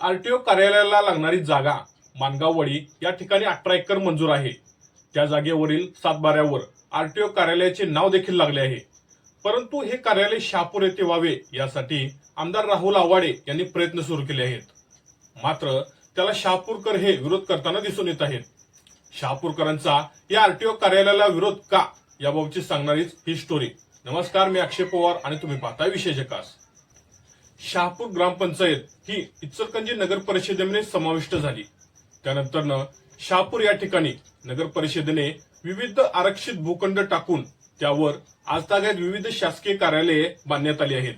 RTO कार्यालयाला लागणारी जागा मानगाववाडी या ठिकाणी अठरा एकर मंजूर आहे. त्या जागेवरील सातबाऱ्यावर आरटीओ कार्यालयाचे नाव देखील लागले आहे. परंतु हे कार्यालय शहापूर येथे व्हावे यासाठी आमदार राहुल आवाडे यांनी प्रयत्न सुरू केले आहेत. मात्र त्याला शहापूरकर हे विरोध करताना दिसून येत आहेत. शहापूरकरांचा या आरटीओ कार्यालयाला विरोध का याबाबतची सांगणारीच ही स्टोरी नमस्कार मी अक्षय पवार आणि तुम्ही पाहताय विशेष जकास शहापूर ग्रामपंचायत ही इचलकंजी नगर परिषदेमध्ये समाविष्ट झाली. त्यानंतर शहापूर या ठिकाणी नगर परिषदेने विविध आरक्षित भूखंड टाकून त्यावर आज ताग्यात विविध शासकीय कार्यालये बांधण्यात आली आहेत.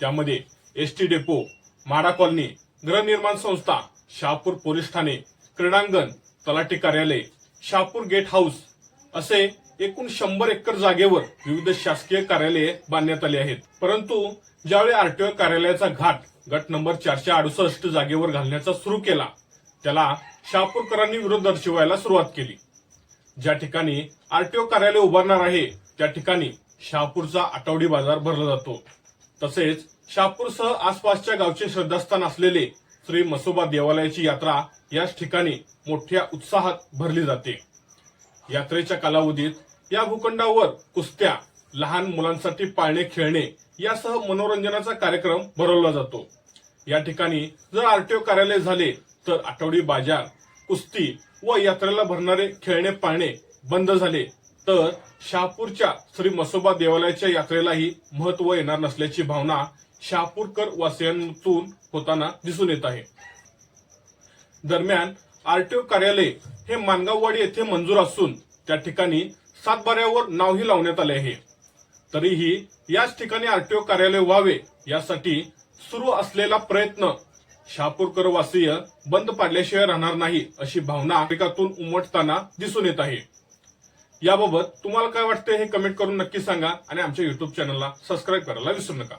त्यामध्ये एसटी डेपो म्हाडा कॉलनी गृहनिर्माण संस्था शहापूर पोलीस ठाणे क्रीडांगण तलाठी कार्यालय शहापूर गेट हाऊस असे एकूण शंभर एकर जागेवर विविध शासकीय कार्यालये बांधण्यात आली आहेत. परंतु ज्यावेळी आरटीओ कार्यालयाचा घाट गट नंबर चारशे अडुसष्ट जागेवर घालण्याचा सुरू केला त्याला शहापूरकरांनी विरोध दर्शवायला सुरुवात केली. ज्या ठिकाणी आरटीओ कार्यालय उभारणार आहे त्या ठिकाणी शहापूरचा आठवडी बाजार भरला जातो. तसेच शहापूरसह आसपासच्या गावचे श्रद्धास्थान असलेले श्री मसोबा देवालयाची यात्रा याच ठिकाणी मोठ्या उत्साहात भरली जाते. यात्रेच्या कालावधीत या भूखंडावर कुस्त्या लहान मुलांसाठी पाळणे खेळणे यासह मनोरंजनाचा कार्यक्रम भरवला जातो. या ठिकाणी जर आरटीओ कार्यालय झाले तर आठवडी बाजार कुस्ती व यात्रेला भरणारे खेळणे पाळणे बंद झाले तर शहापूरच्या श्री मसोबा देवालयाच्या यात्रेलाही महत्त्व येणार नसल्याची भावना शहापूरकर वासियांतून होताना दिसून येत आहे. दरम्यान आरटीओ कार्यालय हे मानगाववाडी येथे मंजूर असून त्या ठिकाणी सातबाऱ्यावर नावही लावण्यात आले आहे. तरीही याच ठिकाणी आरटीओ कार्यालय व्हावे यासाठी सुरू असलेला प्रयत्न शहापूरकर वासीय बंद पाडल्याशिवाय राहणार नाही अशी भावना नागरिकातून उमटताना दिसून येत आहे. याबाबत तुम्हाला काय वाटतं हे कमेंट करून नक्की सांगा आणि आमच्या युट्यूब चॅनलला सबस्क्राईब करायला विसरू नका.